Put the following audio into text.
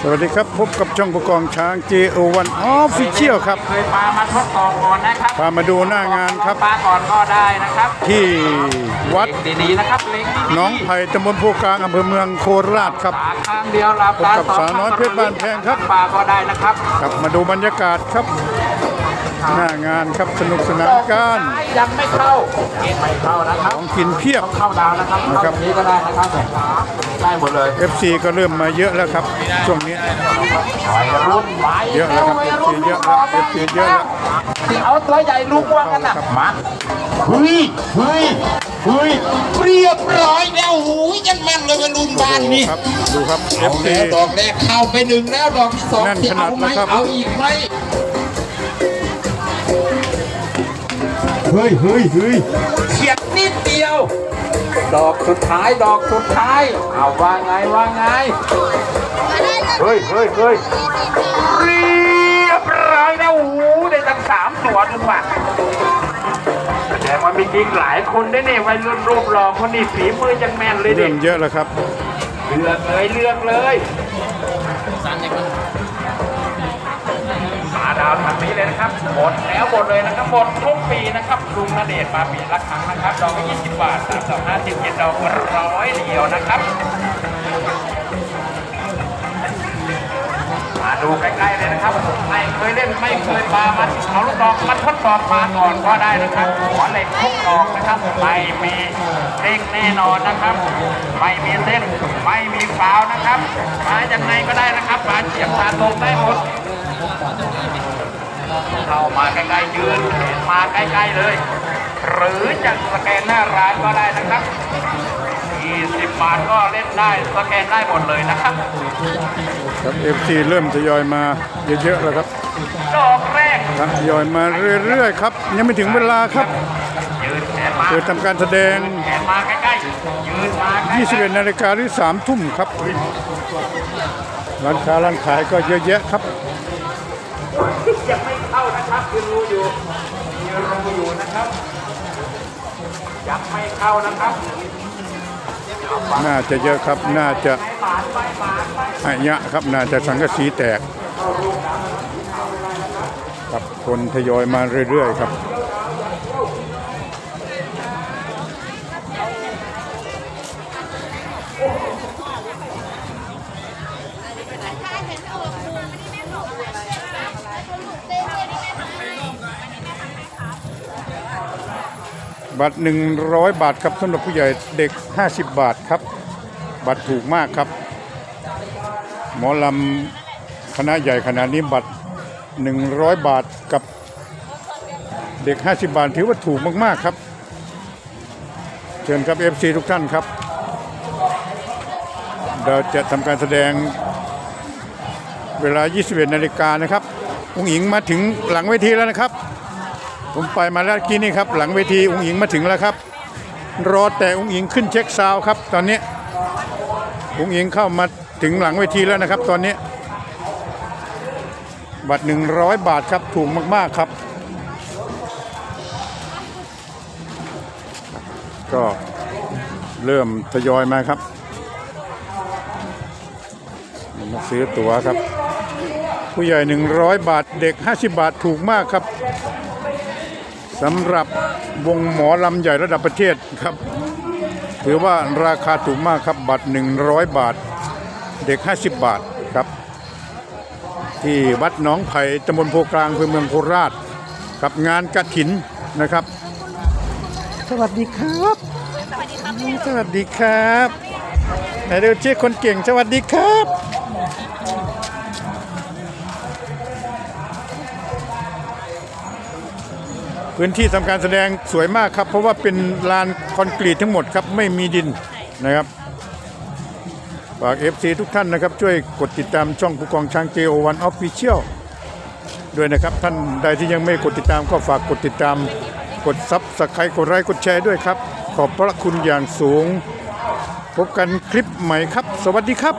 สวัสดีครับพบกับช่องประกองช้าง JO1 Official ครับ เคยปลามาทดสอบก่อนนะครับพามาดูหน้างานครับ ปลาก่อนก็ได้นะครับที่วัดเล็งดีๆนะครับเล็งดีๆหน้องไผ่ตำบลโพกลางอำเภอเมืองโคราชครับตาข้างเดียวหลับตาพบกับสาวน้อยเพชรบ้านแพงครับ ปลาก็ได้นะครับครับมาดูบรรยากาศครับ หน้างานครับสนุกสนานกันยังไม่เข้าเกณฑ์ไม่เข้านะครับของกินเพียบเข้าดาวนะครับนะคเข้ารับตรงนี้ก็ได้นะครับได้หมดเลย FC ก็เริ่มมาเยอะแล้วครับช่วงนี้วัยรุ่นวัยเยอะแล้วครับวัยรุ่นเยอะแล้ว FC เยอะแล้วที่เอาตัวใหญ่ลุกว่ากันนะมาเฮ้ยเฮ้ยเฮ้ยเรียบร้อยแล้วโอ้ยยังแม่นเลยวัยรุ่นบ้านนี่ครับดูครับเอา FC แล้วดอกแรกเข้าไปหนึ่งแล้วดอกที่สองแน่นที่ขนาเอาดไหมนะครับเอาอีกไหม เฮ้ยเฮ้ยเฮ้ยเฉียดนิดเดียว ดอกสุดท้ายดอกสุดท้ายเอาว่าไงว่าไงเฮ้ยเฮ้ยเฮ้ยเรียบร้อยแล้วโอ้โหได้ตั้งสามตัวนึงว่ะแสดงว่ามีจริงหลายคนได้เนี่ยวัยรุ่นรูปหล่อคนนี้ฝีมือยังแม่นเลยเริ่เด็มเยอะแล้วครับ เลือกเลยเลือกเลยมาวทางนี้เลยนะครับหมดแล้วหมดเลยนะครับหมดทุกปีนะครับลุงนเดชน์มาปีละครั้งนะครับดอกละ20บาทสามดอกห้าสิบเจ็ดดอกร้อยเดียวนะครับ มาดูใกล้ๆเลยนะครับไม่เคยเล่นไม่เคยปลามันเอาลูกดอกมาทดสอบปลาก่อนก็ได้นะครับหัวเหล็กทุกดอกนะครับไม่มีเด้งแน่นอนนะครับไม่มีเส้นไม่มีฟาวนะครับมายังไงก็ได้นะครับปลาเฉียบปลาตรงได้หมด เข้ามาใกล้ๆยืนมาใกล้ๆเลย หรือจะสแกนหน้าร้านก็ได้นะครับ20บาทก็เล่นได้สแกนได้หมดเลยนะครับครับ FC เริ่มทยอยมาเยอะๆแล้วครับดอกแรกครับทยอยมาเรื่อยๆครับ ยังไม่ถึงเวลาครับยืนแขนมาเปิดทำการแสดงแขนมาใกล้ๆยืนมาใกล้ๆ21นาฬิกาหรือ3ทุ่มครับ ร้านค้าร้านขายก็เยอะแยะครับ ยังไม่เข้านรับคือยู่มีรูอยู่นะครับยังไม่เข้านะครับน่าจะเยอะครับน่าจะไม่หมานไม่หมานไม่อายะครับน่าจะสังกะสีแตกครับคนทยอยมาเรื่อยๆครับ บัตร 100 บาทครับสำหรับผู้ใหญ่เด็ก 50 บาทครับ บัตรถูกมากครับ หมอลำคณะใหญ่ขนาดนี้บัตร 100 บาทกับเด็ก 50 บาทถือว่าถูกมากๆครับ เชิญครับ FC ทุกท่านครับ เราจะทำการแสดงเวลา 21 นาฬิกานะครับอุ้งอิงมาถึงหลังเวทีแล้วนะครับ ผมไปมาแล้วกี้นี่ครับ หลังเวทีอุ้งอิงมาถึงแล้วครับ รอแต่อุ้งอิงขึ้นเช็คซาวครับ ตอนนี้อุ้งอิงเข้ามาถึงหลังเวทีแล้วนะครับ ตอนนี้ บัตร 100 บาทครับถูกมาก ๆครับ ก็เริ่มทยอยมาครับมาซื้อตั๋วครับ ผู้ใหญ่ 100 บาทเด็ก 50 บาทถูกมากครับ สำหรับวงหมอลำใหญ่ระดับประเทศครับ ถือว่าราคาถูกมากครับบัตร 100 บาท เด็ก 50 บาทครับ ที่วัดหนองไผ่ตำบลโพกลางอำเภอเมืองโคราชกับงานกระถินนะครับ สวัสดีครับ สวัสดีครับไหนเดี๋ยวเช็คคนเก่งสวัสดีครับ พื้นที่ทำการแสดงสวยมากครับ เพราะว่าเป็นลานคอนกรีตทั้งหมดครับไม่มีดินนะครับฝาก FC ทุกท่านนะครับ ช่วยกดติดตามช่องผู้กองช้าง JO1 Official ด้วยนะครับ ท่านใดที่ยังไม่กดติดตามก็ฝากกดติดตาม กดซับสไครต์กดไลค์กดแชร์ด้วยครับ ขอบพระคุณอย่างสูง พบกันคลิปใหม่ครับ สวัสดีครับ